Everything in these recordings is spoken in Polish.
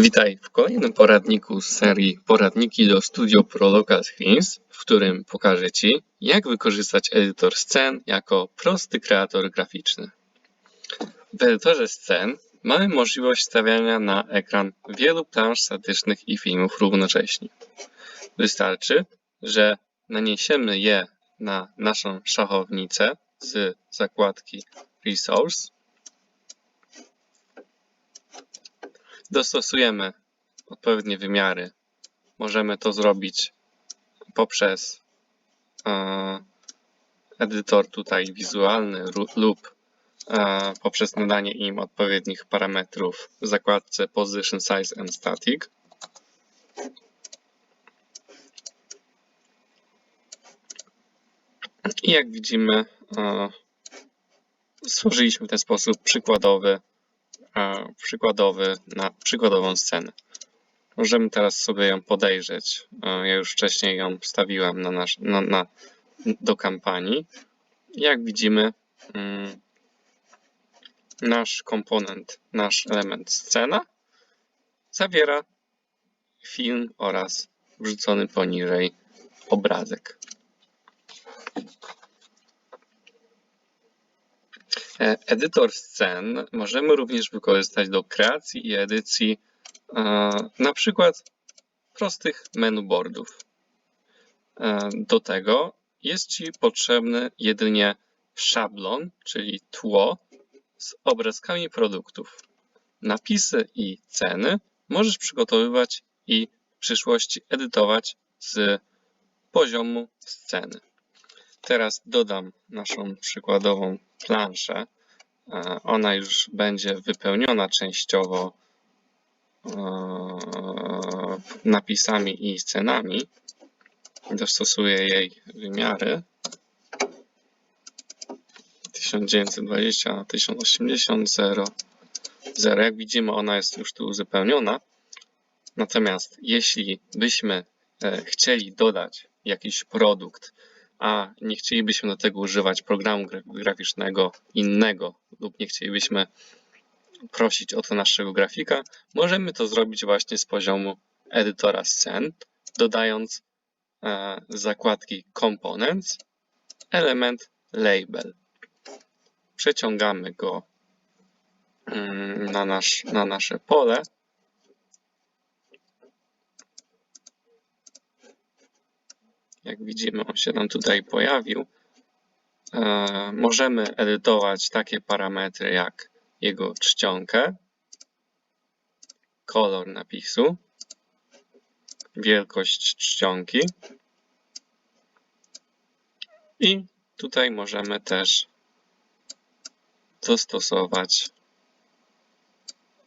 Witaj w kolejnym poradniku z serii Poradniki do Studio Pro Local Screens, w którym pokażę Ci, jak wykorzystać edytor scen jako prosty kreator graficzny. W edytorze scen mamy możliwość stawiania na ekran wielu plansz statycznych i filmów równocześnie. Wystarczy, że naniesiemy je na naszą szachownicę z zakładki Resource dostosujemy odpowiednie wymiary. Możemy to zrobić poprzez e, edytor tutaj wizualny lub e, poprzez nadanie im odpowiednich parametrów w zakładce Position Size and Static. I jak widzimy, e, stworzyliśmy w ten sposób przykładowy przykładowy, na przykładową scenę. Możemy teraz sobie ją podejrzeć. E, Ja już wcześniej ją wstawiłem na nasz, na, na, do kampanii. Jak widzimy, mm, nasz komponent, nasz element scena zawiera film oraz wrzucony poniżej obrazek. E, Edytor scen możemy również wykorzystać do kreacji i edycji e, na przykład prostych menu boardów. E, Do tego jest Ci potrzebny jedynie szablon, czyli tło z obrazkami produktów. Napisy i ceny możesz przygotowywać i w przyszłości edytować z poziomu sceny. Teraz dodam naszą przykładową planszę. E, Ona już będzie wypełniona częściowo e, napisami i scenami. Dostosuję jej wymiary. 1920 na 1080 0. 0. Jak widzimy, ona jest już tu uzupełniona. Natomiast jeśli byśmy e, chcieli dodać jakiś produkt, a nie chcielibyśmy do tego używać programu gra- graficznego innego lub nie chcielibyśmy prosić o to naszego grafika, możemy to zrobić właśnie z poziomu edytora scen, dodając e, z zakładki Components element Label. Przeciągamy go mm, na, nasz, na nasze pole Jak widzimy, on się nam tutaj pojawił. E, możemy edytować takie parametry jak jego czcionkę, kolor napisu, wielkość czcionki i tutaj możemy też dostosować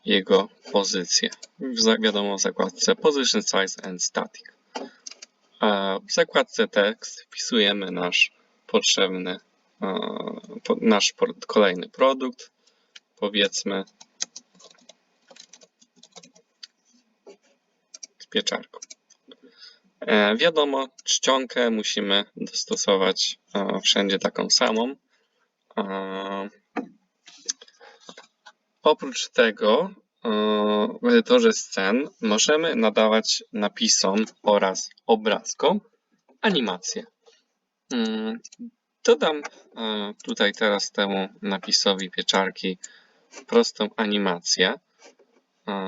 jego pozycję. W, wiadomo, w zakładce Position Size and Static. A w zakładce tekst wpisujemy nasz potrzebny, po- nasz kolejny produkt, powiedzmy z pieczarką. E, Wiadomo, czcionkę musimy dostosować wszędzie taką samą. Oprócz tego w edytorze scen możemy nadawać napisom oraz obrazkom animacje. Mm, Dodam e, tutaj teraz temu napisowi pieczarki prostą animację. E,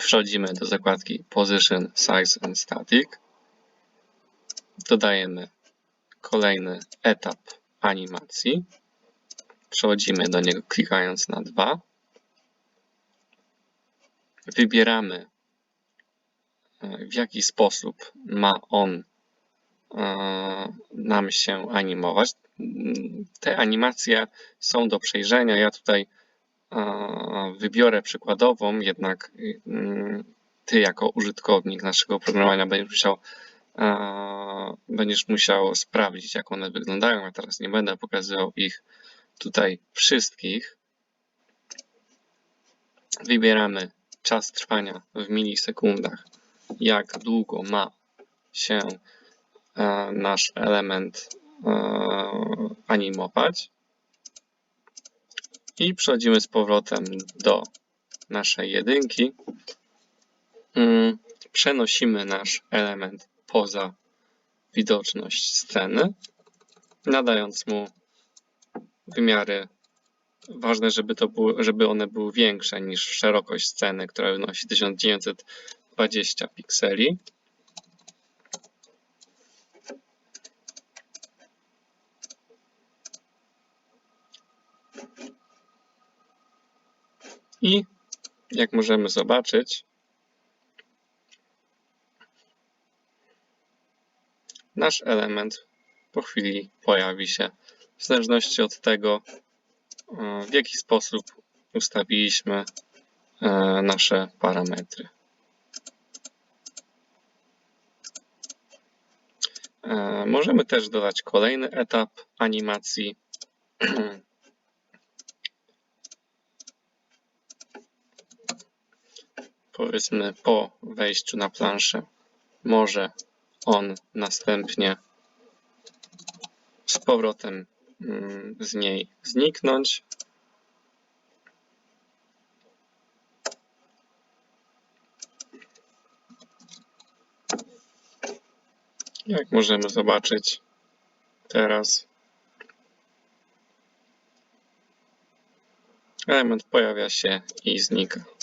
Wchodzimy do zakładki Position, Size and Static. Dodajemy kolejny etap animacji. Przechodzimy do niego klikając na 2. Wybieramy e, w jaki sposób ma on e, nam się animować. Te animacje są do przejrzenia. Ja tutaj e, wybiorę przykładową, jednak mm, ty jako użytkownik naszego oprogramowania będziesz musiał będziesz musiał sprawdzić jak one wyglądają. Ja teraz nie będę pokazywał ich tutaj wszystkich. Wybieramy czas trwania w milisekundach, jak długo ma się e, nasz element e, animować. I przechodzimy z powrotem do naszej jedynki mm, przenosimy nasz element poza widoczność sceny, nadając mu wymiary. Ważne, żeby, to było, żeby one były większe niż szerokość sceny, która wynosi 1920 pikseli. I jak możemy zobaczyć, nasz element po chwili pojawi się w zależności od tego, e, w jaki sposób ustawiliśmy e, nasze parametry. E, Możemy też dodać kolejny etap animacji. Powiedzmy po wejściu na planszę może on następnie z powrotem z niej zniknąć. Jak możemy zobaczyć teraz, element pojawia się i znika.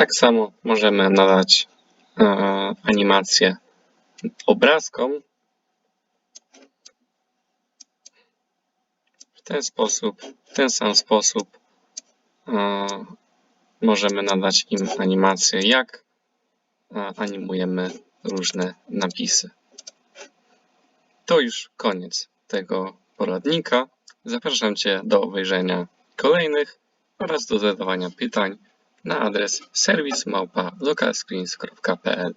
Tak samo możemy nadać e, animację obrazkom. W ten sposób, w ten sam sposób e, możemy nadać im animację, jak e, animujemy różne napisy. To już koniec tego poradnika. Zapraszam Cię do obejrzenia kolejnych oraz do zadawania pytań na adres serwis.localscreens.pl